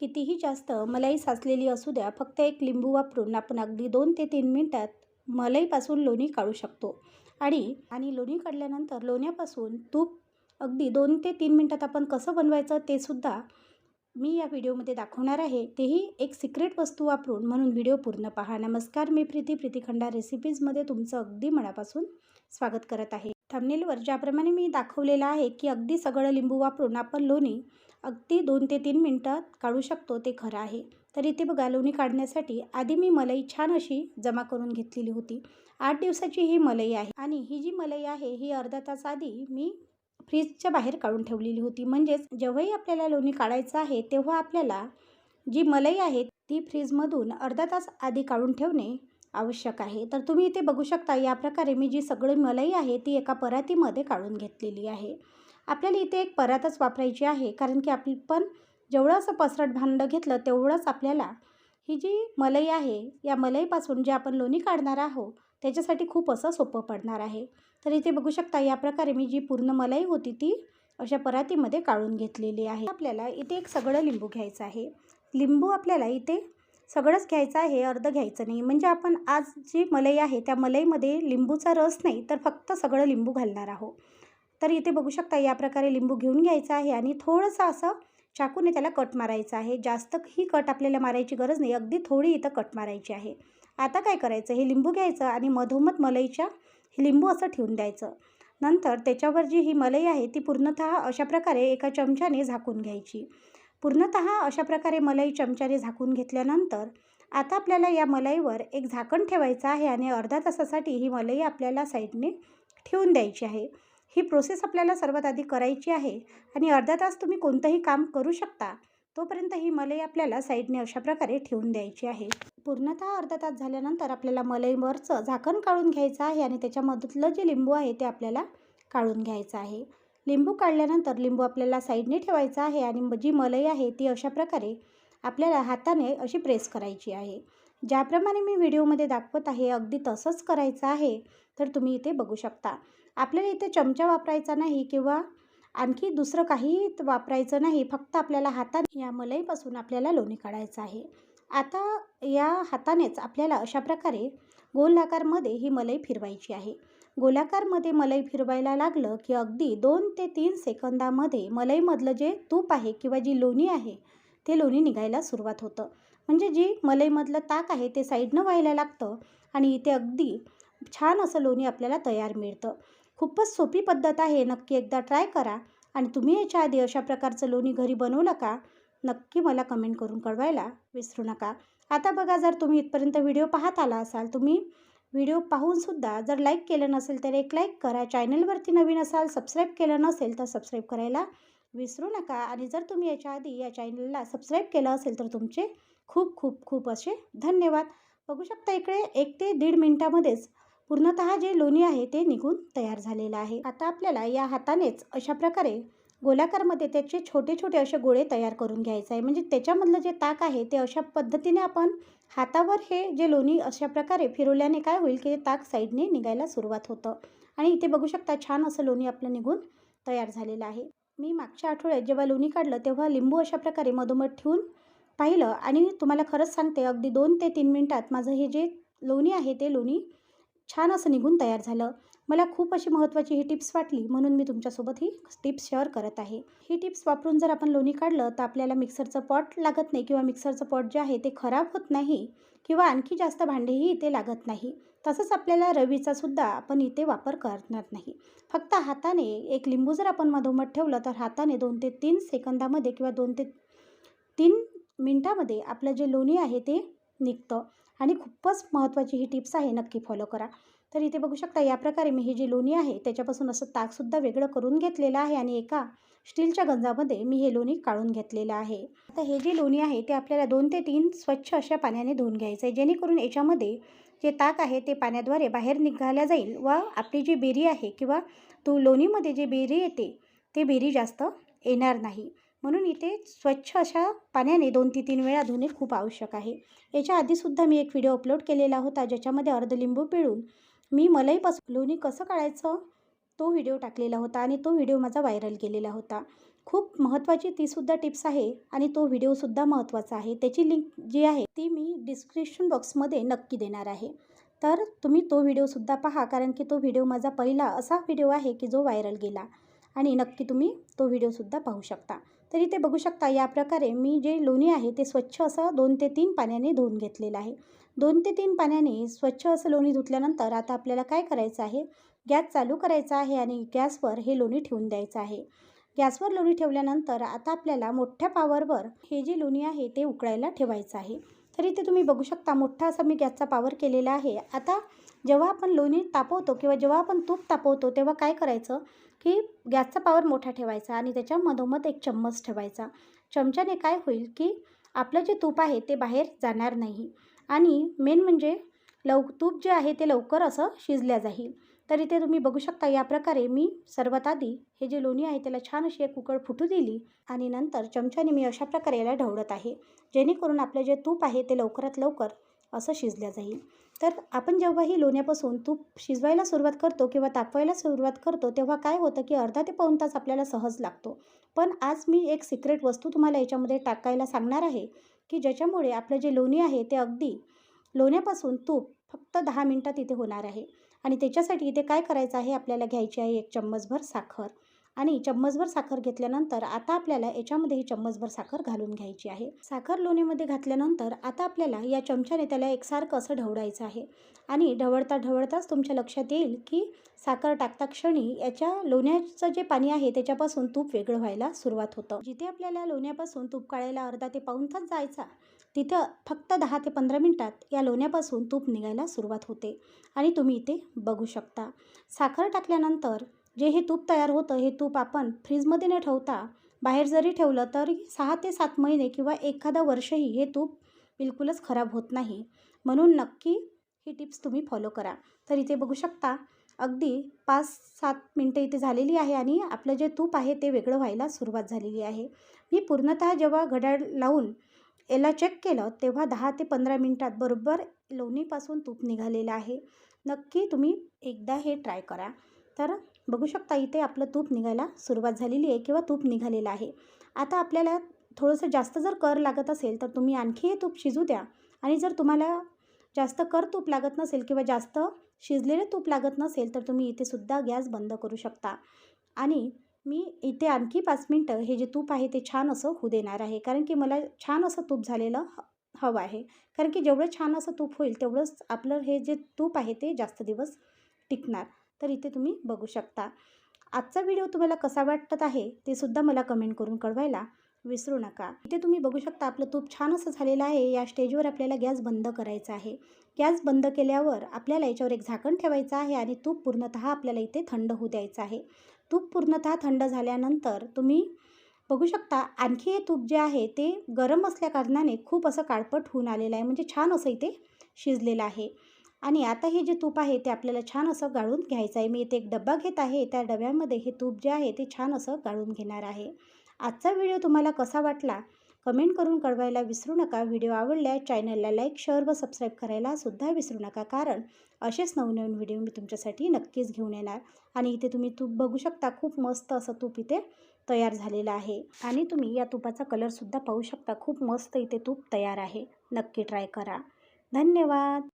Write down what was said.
कितीही जास्त मलाई साचलेली असू द्या फक्त एक लिंबू वापरून आपण अगदी दोन ते तीन मिनटात मलईपासून लोणी काढू शकतो. आणि आणि लोणी काढल्यानंतर लोण्यापासून तूप अगदी दोन ते तीन मिनटात आपण कसं बनवायचं ते सुद्धा मी या व्हिडिओमध्ये दाखवणार आहे. तेही एक सिक्रेट वस्तू वापरून म्हणून व्हिडिओ पूर्ण पहा. नमस्कार मी प्रीती प्रीती खंडा रेसिपीजमध्ये तुमचं अगदी मनापासून स्वागत करत आहे. थंबनेलवर ज्याप्रमाणे मी दाखवलेलं आहे की अगदी सगळं लिंबू वापरून आपण लोणी अगदी दोन ते तीन मिनटात काढू शकतो ते खरं आहे. तर इथे बघा लोणी काढण्यासाठी आधी मी मलाई छान अशी जमा करून घेतलेली होती. आठ दिवसाची ही मलाई आहे आणि ही जी मलाई आहे ही अर्धा तास आधी मी फ्रीजच्या बाहेर काढून ठेवलेली होती. म्हणजेच जेव्हाही आपल्याला लोणी काढायचं आहे तेव्हा आपल्याला जी मलाई आहे ती फ्रीजमधून अर्धा तास आधी काढून ठेवणे आवश्यक आहे. तर तुम्ही इथे बघू शकता या प्रकारे मी जी सगळी मलाई आहे ती एका परातीमध्ये काढून घेतलेली आहे. आपल्याला इथे एक परातच वापरायची आहे. कारण की आपण पण जेवढं असं पसरट भांडं घेतलं तेवढंच आपल्याला ही जी मलई आहे या मलईपासून जे आपण लोणी काढणार आहोत त्याच्यासाठी खूप असं सोपं पडणार आहे. तर इथे बघू शकता या प्रकारे मी जी पूर्ण मलाई होती ती अशा परातीमध्ये काढून घेतलेली आहे. आपल्याला इथे एक सगळं लिंबू घ्यायचं आहे. लिंबू आपल्याला इथे सगळंच घ्यायचं आहे अर्ध घ्यायचं नाही. म्हणजे आपण आज जी मलाई आहे त्या मलईमध्ये लिंबूचा रस नाही तर फक्त सगळं लिंबू घालणार आहोत. तर इथे बघू शकता या प्रकारे लिंबू घेऊन घ्यायचा आहे आणि थोडंसं असं चाकूने त्याला कट मारायचं आहे. जास्त ही कट आपल्याला मारायची गरज नाही. अगदी थोडी इथं कट मारायची आहे. आता काय करायचं? हे लिंबू घ्यायचं आणि मधोमध मलईच्या लिंबू असं ठेवून द्यायचं. नंतर त्याच्यावर जी ही मलई आहे ती पूर्णतः अशा प्रकारे एका चमच्याने झाकून घ्यायची. पूर्णतः अशा प्रकारे मलई चमच्याने झाकून घेतल्यानंतर आता आपल्याला या मलईवर एक झाकण ठेवायचं आहे आणि अर्धा तासासाठी ही मलई आपल्याला साईडने ठेवून द्यायची आहे. ही प्रोसेस आपल्याला सर्वात आधी करायची आहे आणि अर्धा तास तुम्ही कोणतंही काम करू शकता तोपर्यंत ही मलई आपल्याला साईडने अशा प्रकारे ठेवून द्यायची आहे. पूर्णतः अर्धा तास झाल्यानंतर आपल्याला मलईवरचं झाकण काढून घ्यायचं आहे आणि त्याच्यामधलं जे लिंबू आहे ते आपल्याला काढून घ्यायचं आहे. लिंबू काढल्यानंतर लिंबू आपल्याला साईडने ठेवायचा आहे आणि जी मलई आहे ती अशा प्रकारे आपल्याला हाताने अशी प्रेस करायची आहे. ज्याप्रमाणे मी व्हिडिओमध्ये दाखवत आहे अगदी तसंच करायचं आहे तर तुम्ही इथे बघू शकता. आपल्याला इथे चमचा वापरायचा नाही किंवा आणखी दुसरं काही वापरायचं नाही फक्त आपल्याला हाताने या मलईपासून आपल्याला लोणी काढायचं आहे. आता या हातानेच आपल्याला अशा प्रकारे गोलाकारमध्ये ही मलई फिरवायची आहे. गोलाकारमध्ये मलई फिरवायला लागलं की अगदी दोन ते तीन सेकंदामध्ये मलईमधलं जे तूप आहे किंवा जी लोणी आहे ते लोणी निघायला सुरुवात होतं. म्हणजे जी मलईमधलं ताक आहे ते साईडनं व्हायला लागतं आणि इथे अगदी छान असं लोणी आपल्याला तयार मिळतं. खूपच सोपी पद्धत आहे. नक्की एकदा ट्राय करा. आणि तुम्ही याच्या आधी अशा प्रकारचं लोणी घरी बनवलं का नक्की मला कमेंट करून कळवायला विसरू नका. आता बघा जर तुम्ही इथपर्यंत व्हिडिओ पाहत आला असाल तुम्ही व्हिडिओ पाहूनसुद्धा जर लाईक केलं नसेल तर एक लाईक करा. चॅनलवरती नवीन असाल सबस्क्राईब केलं नसेल तर सबस्क्राईब करायला विसरू नका. आणि जर तुम्ही याच्या आधी या चॅनलला सबस्क्राईब केलं असेल तर तुमचे खूप खूप खूप असे धन्यवाद. बघू शकता इकडे एक ते दीड मिनटामध्येच पूर्णतः जे लोणी आहे ते निघून तयार झालेलं आहे. आता आपल्याला या हातानेच अशा प्रकारे गोलाकारमध्ये त्याचे छोटे छोटे असे गोळे तयार करून घ्यायचं आहे. म्हणजे त्याच्यामधलं जे ताक आहे ते अशा पद्धतीने आपण हातावर हे जे लोणी अशा प्रकारे फिरवल्याने काय होईल की ताक साईडने निघायला सुरुवात होतं. आणि इथे बघू शकता छान असं लोणी आपलं निघून तयार झालेलं आहे. मी मागच्या आठवड्यात जेव्हा लोणी काढलं तेव्हा लिंबू अशा प्रकारे मधोमध ठेवून पाहिलं आणि तुम्हाला खरंच सांगते अगदी दोन ते तीन मिनटात माझं हे जे लोणी आहे ते लोणी छान असं निघून तयार झालं. मला खूप अशी महत्त्वाची ही टिप्स वाटली म्हणून मी तुमच्यासोबत ही टिप्स शेअर करत आहे. ही टिप्स वापरून जर आपण लोणी काढलं तर आपल्याला मिक्सरचं पॉट लागत नाही किंवा मिक्सरचं पॉट जे आहे ते खराब होत नाही किंवा आणखी जास्त भांडेही इथे लागत नाही. तसंच आपल्याला रवीचा सुद्धा आपण इथे वापर करणार नाही. फक्त हाताने एक लिंबू जर आपण मधोमध ठेवलं तर हाताने दोन ते तीन सेकंदामध्ये किंवा दोन ते तीन मिनटामध्ये आपलं जे लोणी आहे ते निघतं. आणि खूपच महत्त्वाची ही टिप्स आहे नक्की फॉलो करा. तर इथे बघू शकता या प्रकारे मी ही जी लोणी आहे त्याच्यापासून असं ताकसुद्धा वेगळं करून घेतलेलं आहे आणि एका स्टीलच्या गंजामध्ये मी हे लोणी काढून घेतलेलं आहे. आता हे जे लोणी आहे ते आपल्याला दोन ते तीन स्वच्छ अशा पाण्याने धुवून घ्यायचं आहे. जेणेकरून याच्यामध्ये जे ताक आहे ते पाण्याद्वारे बाहेर निघाल्या जाईल व आपली जी बेरी आहे किंवा तो लोणीमध्ये जे बेरी येते ते बेरी जास्त येणार नाही. म्हणून इथे स्वच्छ अशा पाण्याने दोन ते तीन वेळा धुणे खूप आवश्यक आहे. याच्या आधीसुद्धा मी एक व्हिडिओ अपलोड केलेला होता ज्याच्यामध्ये अर्ध लिंबू पिळून मी मलईपासून लोणी कसं काढायचं? तो व्हिडिओ टाकलेला होता आणि तो व्हिडिओ माझा व्हायरल केलेला होता. खूप महत्त्वाची तीसुद्धा टिप्स आहे आणि तो व्हिडिओसुद्धा महत्त्वाचा आहे. त्याची लिंक जी आहे ती मी डिस्क्रिप्शन बॉक्समध्ये नक्की देणार आहे. तर तुम्ही तो व्हिडिओसुद्धा पहा कारण की तो व्हिडिओ माझा पहिला असा व्हिडिओ आहे की जो व्हायरल गेला. आणि नक्की तुम्ही तो व्हिडिओसुद्धा पाहू शकता. तर इथे बघू शकता या प्रकारे मी जे लोणी आहे ते स्वच्छ असं दोन ते तीन पाण्याने धुवून घेतलेलं आहे. दोन ते तीन पाण्याने स्वच्छ असं लोणी धुतल्यानंतर आता आपल्याला काय करायचं आहे? गॅस चालू करायचा आहे आणि गॅसवर हे लोणी ठेवून द्यायचं आहे. गॅसवर लोणी ठेवल्यानंतर आता आपल्याला मोठ्या पावरवर हे जे लोणी आहे ते उकळायला ठेवायचं आहे. तर इथे तुम्ही बघू शकता. मोठा असा मी गॅसचा पावर केलेला आहे. आता जेव्हा आपण लोणी तापवतो किंवा जेव्हा आपण तूप तापवतो तेव्हा काय करायचं की गॅसचा पावर मोठा ठेवायचा आणि त्याच्या मधोमध एक चम्मच ठेवायचा. चमच्याने काय होईल की आपलं जे तूप आहे ते बाहेर जाणार नाही. आणि मेन म्हणजे लव तूप जे आहे ते लवकर असं शिजल्या जाईल. तर इथे तुम्ही बघू शकता या प्रकारे मी सर्वात आधी हे जे लोणी आहे त्याला छान अशी एक उकळ फुटू दिली आणि नंतर चमच्याने मी अशा प्रकारे याला ढवळत आहे. जेणेकरून आपलं जे तूप आहे ते लवकरात लवकर असं शिजल्या जाईल. तर आपण जेव्हाही लोण्यापासून तूप शिजवायला सुरुवात करतो किंवा तापवायला सुरुवात करतो तेव्हा काय होतं की अर्धा ते पाऊण तास आपल्याला सहज लागतो. पण आज मी एक सिक्रेट वस्तू तुम्हाला याच्यामध्ये टाकायला सांगणार आहे की ज्याच्यामुळे आपलं जे लोणी आहे ते अगदी लोण्यापासून तूप फक्त दहा मिनटात इथे होणार आहे. आणि त्याच्यासाठी इथे काय करायचं आहे? आपल्याला घ्यायची आहे एक चम्मचभर साखर. आणि चम्मचभर साखर घेतल्यानंतर आता आपल्याला याच्यामध्ये ही चम्मचभर साखर घालून घ्यायची आहे. साखर लोणीमध्ये घातल्यानंतर आता आपल्याला या चमच्याने त्याला एकसारखं असं ढवळायचं आहे. आणि ढवळता ढवळताच तुमच्या लक्षात येईल की साखर टाकता क्षणी याच्या लोण्याचं जे पाणी आहे त्याच्यापासून तूप वेगळं व्हायला सुरुवात होतं. जिथे आपल्याला लोण्यापासून तूप काढायला अर्धा ते पाऊन तास जायचा तिथं फक्त दहा ते पंधरा मिनटात या लोण्यापासून तूप निघायला सुरुवात होते आणि तुम्ही इथे बघू शकता. साखर टाकल्यानंतर जे हे तूप तयार होतं हे तूप आपण फ्रीजमध्ये न ठेवता बाहेर जरी ठेवलं तरी सहा ते सात महिने किंवा एखादा वर्षही हे तूप बिलकुलच खराब होत नाही. म्हणून नक्की ही टिप्स तुम्ही फॉलो करा. तर इथे बघू शकता अगदी पाच सात मिनटं इथे झालेली आहे आणि आपलं जे तूप आहे ते वेगळं व्हायला सुरुवात झालेली आहे. मी पूर्णतः जेव्हा घड्याळ लावून याला चेक केलं तेव्हा दहा ते पंधरा मिनटात बरोबर लोणीपासून तूप निघालेलं आहे. नक्की तुम्ही एकदा हे ट्राय करा. तर बघू शकता इथे आपलं तूप निघायला सुरुवात झालेली आहे किंवा तूप निघालेलं आहे. आता आपल्याला थोडंसं जास्त जर कर लागत असेल तर तुम्ही आणखी हे तूप शिजू द्या. आणि जर तुम्हाला जास्त कर तूप लागत नसेल किंवा जास्त शिजलेले तूप लागत नसेल तर तुम्ही इथे सुद्धा गॅस बंद करू शकता. आणि मी इथे आणखी पाच मिनटं हे जे तूप आहे ते छान असं होऊ देणार आहे. कारण की मला छान असं तूप झालेलं ह हवं आहे. कारण की जेवढं छान असं तूप होईल तेवढंच आपलं हे जे तूप आहे ते जास्त दिवस टिकणार. तर इथे तुम्ही बघू शकता. आजचा व्हिडिओ तुम्हाला कसा वाटत आहे ते सुद्धा मला कमेंट करून कळवायला विसरू नका. इथे तुम्ही बघू शकता आपलं तूप छान असं झालेलं आहे. या स्टेजवर आपल्याला गॅस बंद करायचा आहे. गॅस बंद केल्यावर आपल्याला याच्यावर एक झाकण ठेवायचं आहे आणि तूप पूर्णतः आपल्याला इथे थंड होऊ द्यायचं आहे. तूप पूर्णतः थंड झाल्यानंतर तुम्ही बघू शकता आणखी हे तूप जे आहे ते गरम असल्याकारणाने खूप असं काळपट होऊन आलेलं आहे. म्हणजे छान असं इथे शिजलेलं आहे. आणि आता हे जे तूप आहे ते आपल्याला छान असं गाळून घ्यायचं आहे. मी इथे एक डब्बा घेत आहे. त्या डब्यामध्ये हे तूप जे आहे ते छान असं गाळून घेणार आहे. आजचा व्हिडिओ तुम्हाला कसा वाटला? कमेंट करून कळवायला विसरू नका. व्हिडिओ आवडल्यास चॅनलला लाईक शेअर व सबस्क्राईब करायला सुद्धा विसरू नका. कारण असेच नवनवीन व्हिडिओ मी तुमच्यासाठी नक्कीच घेऊन येणार आणि इथे तुम्ही तूप बघू शकता. खूप मस्त असं तूप इथे तयार झालेलं आहे आणि तुम्ही या तुपाचा कलरसुद्धा पाहू शकता. खूप मस्त इथे तूप तयार आहे. नक्की ट्राय करा. धन्यवाद.